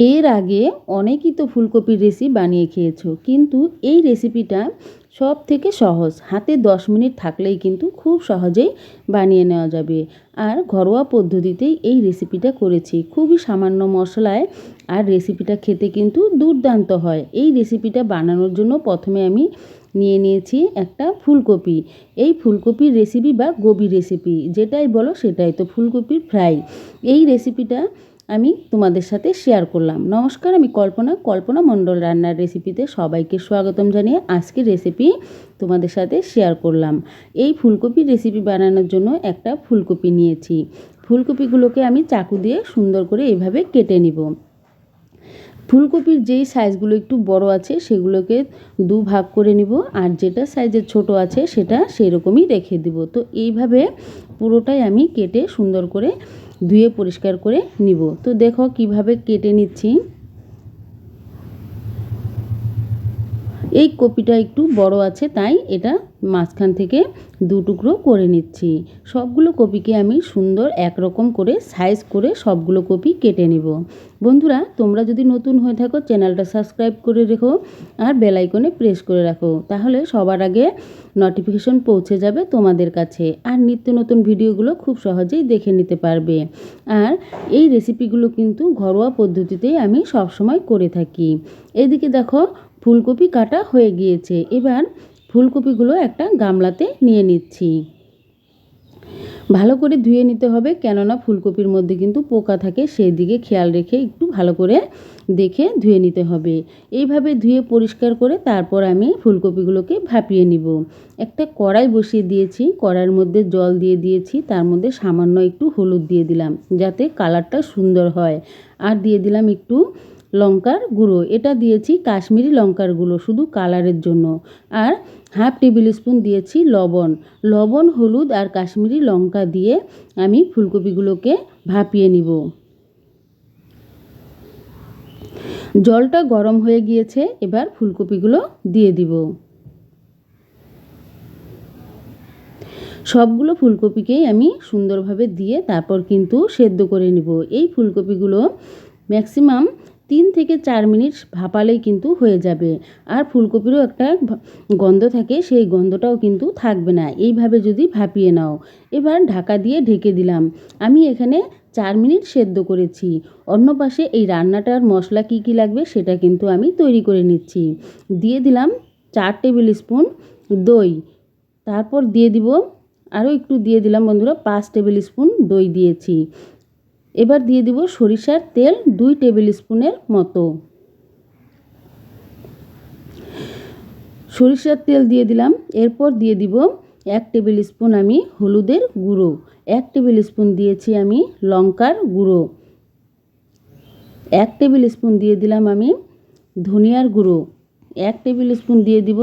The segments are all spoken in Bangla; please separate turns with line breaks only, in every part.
এর আগে অনেকই তো ফুলকপির রেসিপি বানিয়ে খেয়েছো, কিন্তু এই রেসিপিটা সব থেকে সহজ। হাতে দশ মিনিট থাকলেই কিন্তু খুব সহজেই বানিয়ে নেওয়া যাবে। আর ঘরোয়া পদ্ধতিতেই এই রেসিপিটা করেছি। খুবই সামান্য মশলায় আর রেসিপিটা খেতে কিন্তু দুর্দান্ত হয়। এই রেসিপিটা বানানোর জন্য প্রথমে আমি নিয়ে নিয়েছি একটা ফুলকপি। এই ফুলকপির রেসিপি বা গোবি রেসিপি যেটাই বলো সেটাই তো ফুলকপির ফ্রাই এই রেসিপিটা আমি তোমাদের সাথে শেয়ার করলাম। নমস্কার, আমি কল্পনা কল্পনা মণ্ডল রান্নার রেসিপিতে সবাইকে স্বাগতম জানিয়ে আজকের রেসিপি তোমাদের সাথে শেয়ার করলাম। এই ফুলকপির রেসিপি বানানোর জন্য একটা ফুলকপি নিয়েছি। ফুলকপিগুলোকে আমি চাকু দিয়ে সুন্দর করে এভাবে কেটে নিব। ফুলকপির যেই সাইজগুলো একটু বড় আছে, সেগুলোকে দু ভাগ করে নিব। আর যেটা সাইজের ছোট আছে, সেটা সেই রকমই রেখে দিব। তো এইভাবে পুরোটাই আমি কেটে সুন্দর করে ধুয়ে পরিষ্কার করে নিব। তো দেখো কীভাবে কেটে নিচ্ছি। এই কপিটা একটু বড় আছে, তাই এটা মাঝখান থেকে দু টুকরো করে নিচ্ছি। সবগুলো কপিকে আমি সুন্দর একরকম করে সাইজ করে সবগুলো কপি কেটে নেব। বন্ধুরা, তোমরা যদি নতুন হয়ে থাকো, চ্যানেলটা সাবস্ক্রাইব করে রেখো আর বেলাইকনে প্রেস করে রাখো। তাহলে সবার আগে নোটিফিকেশন পৌঁছে যাবে তোমাদের কাছে আর নিত্য নতুন ভিডিওগুলো খুব সহজেই দেখে নিতে পারবে। আর এই রেসিপিগুলো কিন্তু ঘরোয়া পদ্ধতিতেই আমি সবসময় করে থাকি। এদিকে দেখো ফুলকপি কাটা হয়ে গিয়েছে। এবার ফুলকপিগুলো একটা গামলাতে নিয়ে নিচ্ছি। ভালো করে ধুয়ে নিতে হবে, কেননা ফুলকপির মধ্যে কিন্তু পোকা থাকে সেই দিকে খেয়াল রেখে একটু ভালো করে দেখে ধুয়ে নিতে হবে। এইভাবে ধুয়ে পরিষ্কার করে তারপর আমি ফুলকপিগুলোকে ভাপিয়ে নিব। একটা কড়াই বসিয়ে দিয়েছি, কড়াইয়ের মধ্যে জল দিয়ে দিয়েছি, তার মধ্যে সামান্য একটু হলুদ দিয়ে দিলাম, যাতে কালারটা সুন্দর হয়। আর দিয়ে দিলাম একটু লঙ্কার গুঁড়ো। এটা দিয়েছি কাশ্মীরি লঙ্কার গুঁড়ো শুধু কালারের জন্য। আর হাফ টেবিল স্পুন দিয়েছি লবণ। লবণ, হলুদ আর কাশ্মীরি লঙ্কা দিয়ে আমি ফুলকপিগুলোকে ভাপিয়ে নিব। জলটা গরম হয়ে গিয়েছে, এবার ফুলকপিগুলো দিয়ে দিব। সবগুলো ফুলকপিকেই আমি সুন্দরভাবে দিয়ে তারপর কিন্তু সেদ্ধ করে নিব। এই ফুলকপিগুলো ম্যাক্সিমাম তিন থেকে চার মিনিট ভাপালেই কিন্তু হয়ে যাবে। আর ফুলকপিরও একটা গন্ধ থাকে, সেই গন্ধটাও কিন্তু থাকবে না। এইভাবে যদি ভাপিয়ে নাও। এবার ঢাকা দিয়ে ঢেকে দিলাম। আমি এখানে চার মিনিট সেদ্ধ করেছি। অন্য পাশে এই রান্নাটার মশলা কি কি লাগবে সেটা কিন্তু আমি তৈরি করে নিচ্ছি। দিয়ে দিলাম চার টেবিল স্পুন দই। তারপর দিয়ে দিব, আরও একটু দিয়ে দিলাম বন্ধুরা, পাঁচ টেবিল স্পুন দই দিয়েছি। এবার দিয়ে দিব সরিষার তেল দুই টেবিল স্পুনের মতো। সরিষার তেল দিয়ে দিলাম, এরপর দিয়ে দিব এক টেবিল স্পুন আমি হলুদের গুঁড়ো, এক টেবিল স্পুন দিয়েছি আমি লঙ্কার গুঁড়ো, এক টেবিল স্পুন দিয়ে দিলাম আমি ধনিয়ার গুঁড়ো, এক টেবিল স্পুন দিয়ে দিব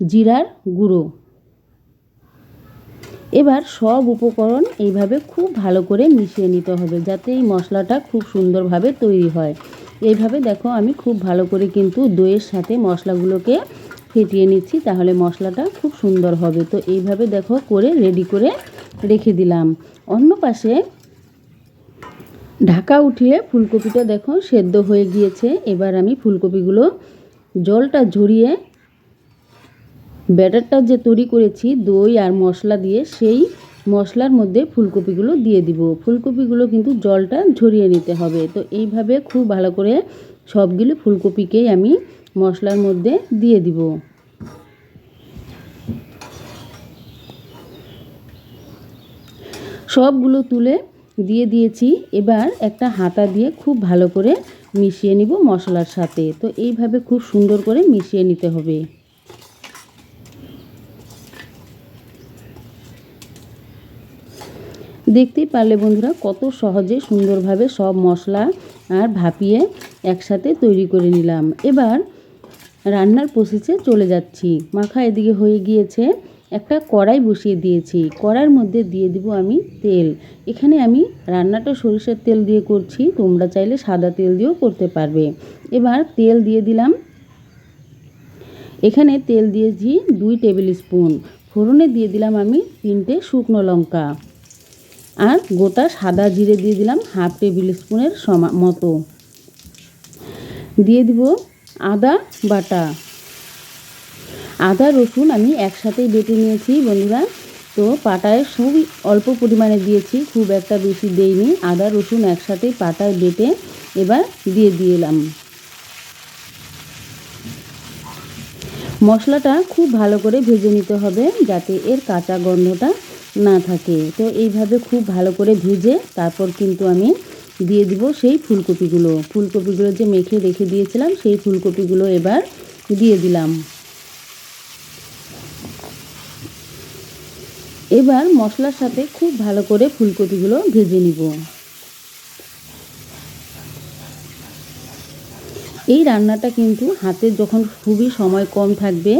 জিরার গুঁড়ো। এবার সব উপকরণ এইভাবে খুব ভালো করে মিশিয়ে নিতে হবে যাতে এই মশলাটা খুব সুন্দরভাবে তৈরি হয়। এইভাবে দেখো আমি খুব ভালো করে কিন্তু দইয়ের সাথে মশলাগুলোকে ফেটিয়ে নিচ্ছি, তাহলে মশলাটা খুব সুন্দর হবে। তো এইভাবে দেখো করে রেডি করে রেখে দিলাম। অন্য পাশে ঢাকা উঠিয়ে ফুলকপিটা দেখো সেদ্ধ হয়ে গিয়েছে। এবার আমি ফুলকপিগুলো জলটা ঝরিয়ে ব্যাটারটা যে তৈরি করেছি, দই আর মশলা দিয়ে সেই মশলার মধ্যে ফুলকপিগুলো দিয়ে দিব। ফুলকপিগুলো কিন্তু জলটা ঝরিয়ে নিতে হবে। তো এইভাবে খুব ভালো করে সবগুলো ফুলকপিকেই আমি মশলার মধ্যে দিয়ে দিব। সবগুলো তুলে দিয়ে দিয়েছি। এবার একটা হাতা দিয়ে খুব ভালো করে মিশিয়ে নিব মশলার সাথে। তো এইভাবে খুব সুন্দর করে মিশিয়ে নিতে হবে। দেখতেই পারলে বন্ধুরা কত সহজে সুন্দরভাবে সব মশলা আর ভাপিয়ে একসাথে তৈরি করে নিলাম। এবার রান্নার প্রসেসে চলে যাচ্ছি। মাখা এদিকে হয়ে গিয়েছে। একটা কড়াই বসিয়ে দিয়েছি। কড়াইয়ের মধ্যে দিয়ে দিব আমি তেল। এখানে আমি রান্নাটা সরিষার তেল দিয়ে করছি। তোমরা চাইলে সাদা তেল দিয়েও করতে পারবে। এবার তেল দিয়ে দিলাম। এখানে তেল দিয়েছি দুই টেবিল স্পুন। ফোড়নে দিয়ে দিলাম আমি তিনটে শুকনো লঙ্কা। আর গোটা সাদা জিরে দিয়ে দিলাম হাফ টেবিল স্পুনের সমা মতো। দিয়ে দিব আদা বাটা। আদা, রসুন আমি একসাথেই বেটে নিয়েছি বন্ধুরা। তো পাটায় খুবই অল্প পরিমাণে দিয়েছি, খুব একটা বেশি দেইনি। আদা, রসুন একসাথেই পাটায় বেটে এবার দিয়ে দিলাম। মশলাটা খুব ভালো করে ভেজে নিতে হবে যাতে এর কাঁচা গন্ধটা না থাকে। তো এইভাবে খুব ভালো করে ভেজে তারপর কিন্তু আমি দিয়ে দিব সেই ফুলকপিগুলো। ফুলকপিগুলো যে মেখে রেখে দিয়েছিলাম, সেই ফুলকপিগুলো এবার দিয়ে দিলাম। এবার মশলার সাথে খুব ভালো করে ফুলকপিগুলো ভেজে নিব। এই রান্নাটা কিন্তু হাতে যখন খুবই সময় কম থাকবে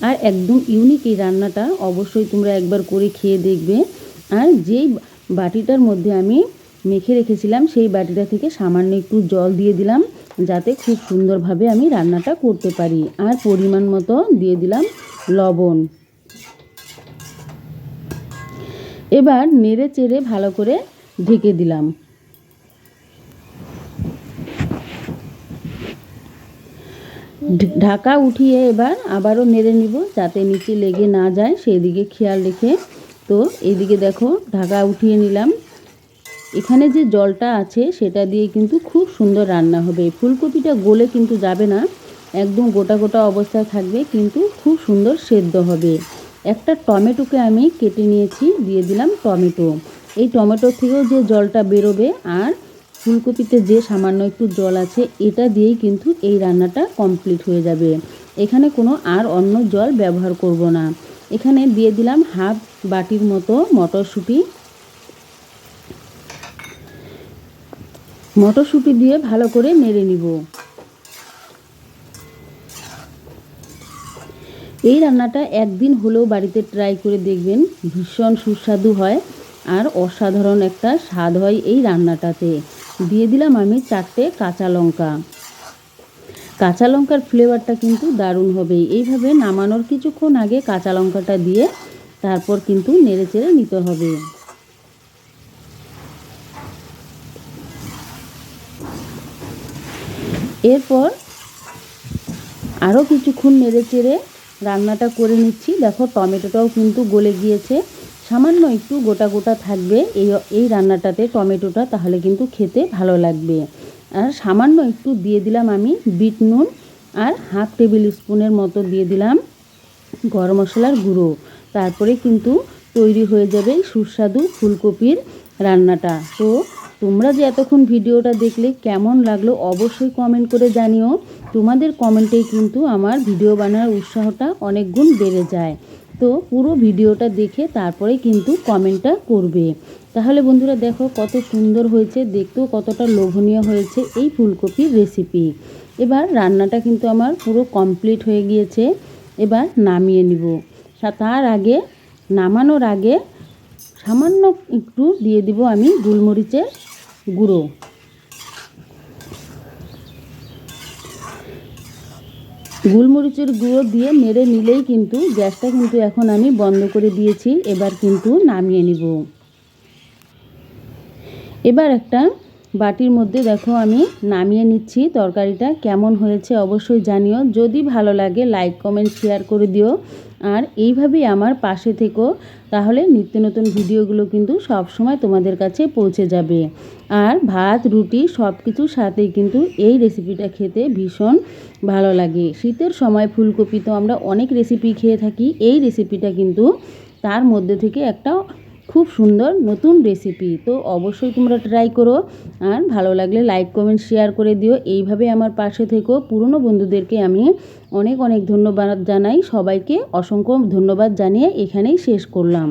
আর একদম ইউনিক এই রান্নাটা অবশ্যই তোমরা একবার করে খেয়ে দেখবে। আর যেই বাটিটার মধ্যে আমি মেখে রেখেছিলাম, সেই বাটিটা থেকে সামান্য একটু জল দিয়ে দিলাম, যাতে খুব সুন্দরভাবে আমি রান্নাটা করতে পারি। আর পরিমাণ মতো দিয়ে দিলাম লবণ। এবার নেড়ে চেড়ে ভালো করে ঢেকে দিলাম। ঢাকা উঠিয়ে এবার আবারও নেড়ে নিব যাতে নিচে লেগে না যায় সেই দিকে খেয়াল রেখে। তো এইদিকে দেখো, ঢাকা উঠিয়ে নিলাম। এখানে যে জলটা আছে, সেটা দিয়ে কিন্তু খুব সুন্দর রান্না হবে। ফুলকপিটা গলে কিন্তু যাবে না, একদম গোটা গোটা অবস্থায় থাকবে, কিন্তু খুব সুন্দর সেদ্ধ হবে। একটা টমেটোকে আমি কেটে নিয়েছি, দিয়ে দিলাম টমেটো। এই টমেটোর থেকেও যে জলটা বেরোবে, আর ফুলকপিতে যে সামান্য একটু জল আছে, এটা দিয়েই কিন্তু এই রান্নাটা কমপ্লিট হয়ে যাবে। এখানে কোনো আর অন্য জল ব্যবহার করব না। এখানে দিয়ে দিলাম হাফ বাটির মতো মটরশুঁটি। মটরশুঁটি দিয়ে ভালো করে নেড়ে নিব। এই রান্নাটা একদিন হলেও বাড়িতে ট্রাই করে দেখবেন, ভীষণ সুস্বাদু হয় আর অসাধারণ একটা স্বাদ হয় এই রান্নাটাতে। দিয়ে দিলাম আমি চারটে কাঁচা লঙ্কা। কাঁচা লঙ্কার ফ্লেভারটা কিন্তু দারুণ হবে। এইভাবে নামানোর কিছুক্ষণ আগে কাঁচা লঙ্কাটা দিয়ে তারপর কিন্তু নেড়ে চেড়ে নিতে হবে। এরপর আরও কিছুক্ষণ নেড়ে চেড়ে রান্নাটা করে নিচ্ছি। দেখো টমেটোটাও কিন্তু গলে গিয়েছে। সামান্য একটু গোটা গোটা থাকবে এই এই রান্নাটাতে টমেটোটা, তাহলে কিন্তু খেতে ভালো লাগবে। আর সামান্য একটু দিয়ে দিলাম আমি বিট নুন, আর হাফ টেবিল স্পুনের মতো দিয়ে দিলাম গরম মশলার গুঁড়ো। তারপরে কিন্তু তৈরি হয়ে যাবে সুস্বাদু ফুলকপির রান্নাটা। তো তোমরা যে এতক্ষণ ভিডিওটা দেখলে কেমন লাগল অবশ্যই কমেন্ট করে জানিও। তোমাদের কমেন্টেই কিন্তু আমার ভিডিও বানানোর উৎসাহটা অনেক গুণ বেড়ে যায়। তো পুরো ভিডিওটা দেখে তারপরে কিন্তু কমেন্টটা করবে। তাহলে বন্ধুরা দেখো কত সুন্দর হয়েছে, দেখতেও কতটা লোভনীয় হয়েছে এই ফুলকপির রেসিপি এবার রান্নাটা কিন্তু আমার পুরো কমপ্লিট হয়ে গিয়েছে, এবার নামিয়ে নিব। তার আগে, নামানোর আগে সামান্য একটু দিয়ে দিব আমি গোলমরিচের গুঁড়ো। গোলমরিচের গুঁড়ো দিয়ে নেড়ে নিলেই কিন্তু গ্যাসটা কিন্তু এখন আমি বন্ধ করে দিয়েছি, এবার কিন্তু নামিয়ে নিব। এবার একটা বাটির মধ্যে দেখো আমি নামিয়ে নিচ্ছি। তরকারিটা কেমন হয়েছে অবশ্যই জানিও। যদি ভালো লাগে লাইক কমেন্ট শেয়ার করে দিও। আর এইভাবেই আমার পাশে থেকো। তাহলে নিত্য নতুন ভিডিওগুলো কিন্তু সব সময় তোমাদের কাছে পৌঁছে যাবে। আর ভাত, রুটি সব কিছুর সাথেই কিন্তু এই রেসিপিটা খেতে ভীষণ ভালো লাগে। শীতের সময় ফুলকপি তো আমরা অনেক রেসিপি খেয়ে থাকি। এই রেসিপিটা কিন্তু তার মধ্যে থেকে একটা খুব সুন্দর নতুন রেসিপি তো অবশ্যই তোমরা ট্রাই করো। আর ভালো লাগলে লাইক কমেন্ট শেয়ার করে দিও। এইভাবে আমার পাশে থেকেও পুরনো বন্ধুদেরকে আমি অনেক অনেক ধন্যবাদ জানাই। সবাইকে অসংখ্য ধন্যবাদ জানিয়ে এখানেই শেষ করলাম।